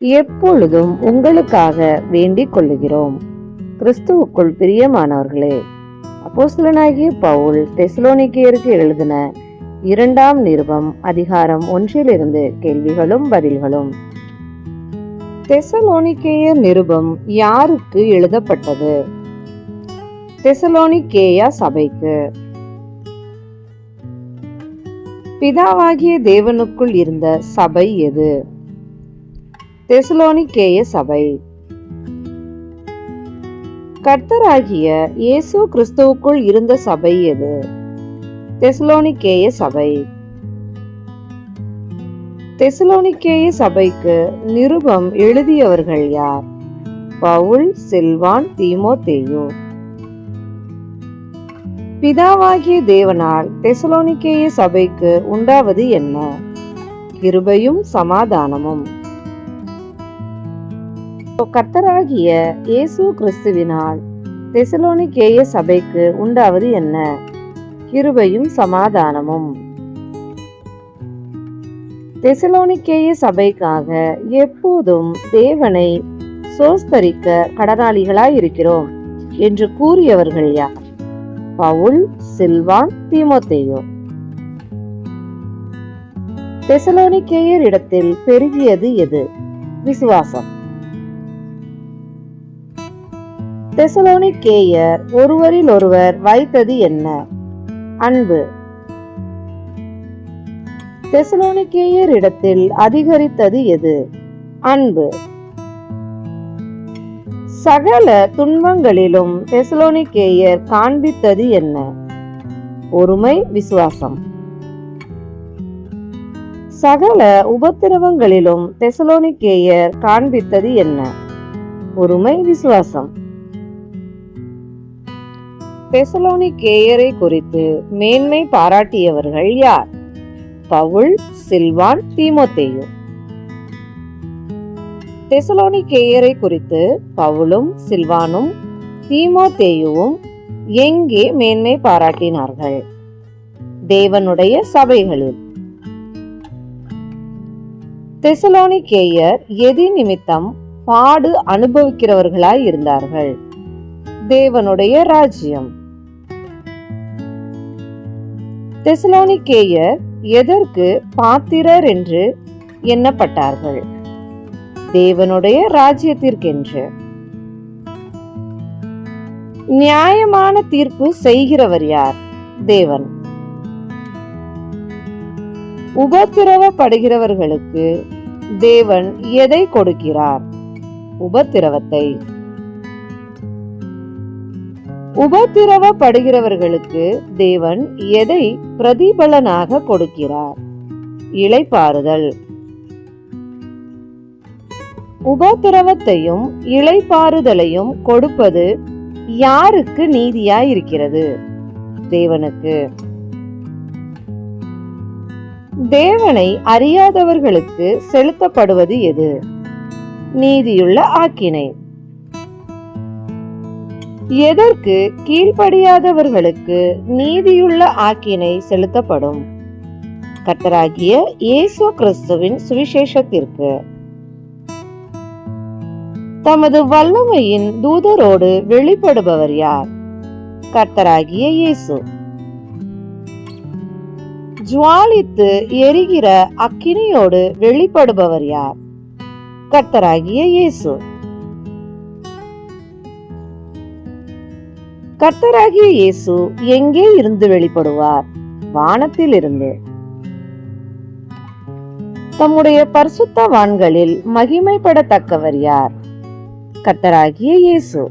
எப்பொழுதும் உங்களுக்காக வேண்டிக் கொள்ளுகிறோம். கிறிஸ்துவுக்குள் பிரியமானவர்களே அப்போஸ்தலனாகிய பவுல் தெசலோனிக்கியருக்கு எழுதின இரண்டாம் நிருபம் அதிகாரம் ஒன்றிலிருந்து கேள்விகளும் பதில்களும். தெசலோனிக்கேய நிருபம் யாருக்கு எழுதப்பட்டது? தெசலோனிக்கேயா சபைக்கு. பிதாவாகிய தேவனுக்குள் இருந்த சபை எது? தெசலோனிக்கேய சபை கர்த்தராகிய இயேசு கிறிஸ்துவுக்குள் இருந்த சபை எது? தெசலோனிக்கேய சபை தெசலோனிக்கேய சபைக்கு நிருபம் எழுதியவர்கள் யார்? பவுல் சில்வான் தேயோ பிதாவாகிய தேவனால் தெசலோனிக்கேய சபைக்கு உண்டாவது என்ன? கிருபையும் சமாதானமும். கர்த்தராகிய இயேசு கிறிஸ்துவினால் தெசலோனிக்கேய சபைக்கு உண்டாவது என்ன? கிருபையும் சமாதானமும். தெசலோனிக்கேய சபைக்காக எப்போதும் தேவனை சோஸ்தரிக்க கடனாளிகளாய் இருக்கிறோம் என்று கூறியவர்கள் யார்? பவுல் சில்வான் தீமோத்தேயோ. தெசலோனிக்கேயர் இடத்தில் பெருகியது எது? விசுவாசம். தெசலோனிக்கேயர் ஒருவரில் ஒருவர் வைத்தது என்ன? அன்பு. தெசலோனிக்கேயர் இடத்தில் அதிகரித்தது எது? அன்பு. சகல துன்பங்களிலும் தெசலோனிக்கேயர் காண்பித்தது என்ன? ஒருமை விசுவாசம். சகல உபத்திரவங்களிலும் தெசலோனிக்கேயர் காண்பித்தது என்ன? ஒருமை விசுவாசம். தெசலோனிக்கேயரை குறித்து மேன்மை பாராட்டியவர்கள் யார்? பவுல் சில்வான் தீமோத்தேயு. தெசலோனிக்கேயரை குறித்து பவுலும் சில்வானும் தீமோத்தேயுவும் எங்கே மேன்மை பாராட்டினார்கள்? தேவனுடைய சபைகளில். தெசலோனிக்கேயர் எதி நிமித்தம் பாடு அனுபவிக்கிறவர்களாய் இருந்தார்கள். தேவனுடைய ராஜ்யம். தெசலோனிக்கேயர் எதற்கு பாத்திரர் என்று எண்ணப்பட்டார்கள். தேவனுடைய ராஜ்யத்திற்கென்று. நியாயமான தீர்ப்பு செய்கிறவர் யார்? தேவன். உபத்திரவப்படுகிறவர்களுக்கு தேவன் எதை கொடுக்கிறார்? உபத்திரவத்தை. உபத்திரவப்படுகிறவர்களுக்கு தேவன் எதை பிரதிபலனாக கொடுக்கிறார்? இளைப்பாறுதல். உபத்திரவத்தையும் இளைப்பாறுதலையும் கொடுப்பது யாருக்கு நீதியாயிருக்கிறது? தேவனுக்கு. தேவனை அறியாதவர்களுக்கு செலுத்தப்படுவது எது? நீதியுள்ள ஆக்கினை. எதற்கு கீழ்ப்படியாதவர்களுக்கு நீதியுள்ள ஆக்கினை செலுத்தப்படும்? கர்த்தராகிய இயேசு கிறிஸ்துவின் சுவிசேஷத்திற்கு. தமது வல்லமையின் தூதரோடு வெளிப்படுபவர் யார்? கர்த்தராகிய இயேசு. ஜுவாலித்து எரிகிற அக்கினியோடு வெளிப்படுபவர் யார்? கர்த்தராகிய இயேசு. கர்த்தராகிய இயேசு எங்கே இருந்து வெளிப்படுவார்? வானத்தில் இருந்து தம்முடைய பரிசுத்தவான்களில் மகிமைப்படத்தக்கவர் யார்? கர்த்தராகிய இயேசு.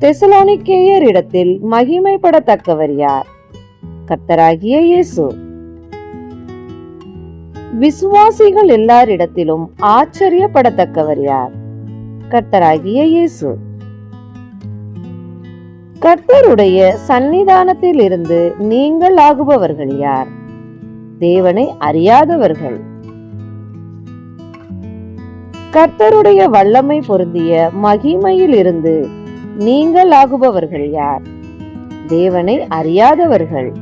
தெசலோனிக்கேயர் இடத்தில் மகிமைப்படத்தக்கவர் யார்? கர்த்தராகிய இயேசு. விசுவாசிகள் எல்லாரிடத்திலும் ஆச்சரியப்படத்தக்கவர் யார்? கர்த்தராகிய இயேசு. கர்த்தருடைய சன்னிதானத்தில் இருந்து நீங்கள் ஆகுபவர்கள் யார்? தேவனை அறியாதவர்கள். கர்த்தருடைய வல்லமை பொருந்திய மகிமையில் இருந்து நீங்கள் ஆகுபவர்கள் யார்? தேவனை அறியாதவர்கள்.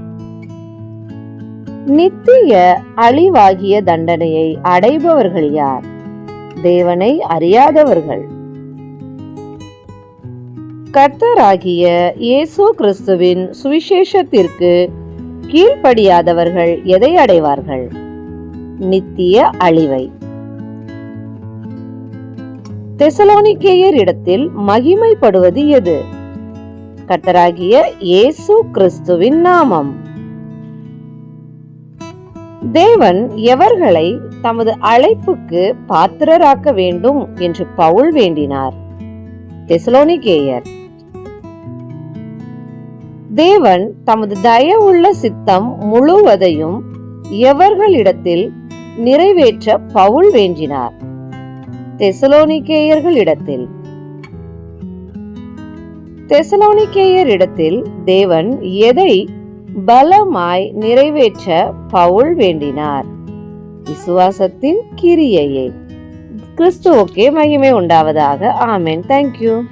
நித்திய அழிவாகிய தண்டனையை அடைபவர்கள் யார்? தேவனை அறியாதவர்கள். கர்த்தராகிய இயேசு கிறிஸ்துவின் சுவிசேஷத்திற்கு கீழ்ப்படியாதவர்கள் எதை அடைவார்கள்? நித்திய அழிவை. தெசலோனிக்கேயர் இடத்தில் மகிமைப்படுவது எது? கர்த்தராகிய இயேசு கிறிஸ்துவின் நாமம். தேவன் எவர்களை தமது அழைப்புக்கு பாத்திரராக்க வேண்டும் என்று பவுல் வேண்டினார். தெசலோனிக்கேயர். தேவன் தமது தயவுள்ள சித்தம் முழுவதையும் எவர்களிடத்தில் நிறைவேற்ற பவுல் வேண்டினார். தெசலோனிக்கேயர்களிடத்தில். தெசலோனிக்கேயரிடத்தில் தேவன் எதை பலமாய் நிறைவேற்ற பவுல் வேண்டினார். விசுவாசத்தின் கிரியையை. கிறிஸ்துவுக்கே மகிமை உண்டாவதாக. ஆமேன். தேங்க்யூ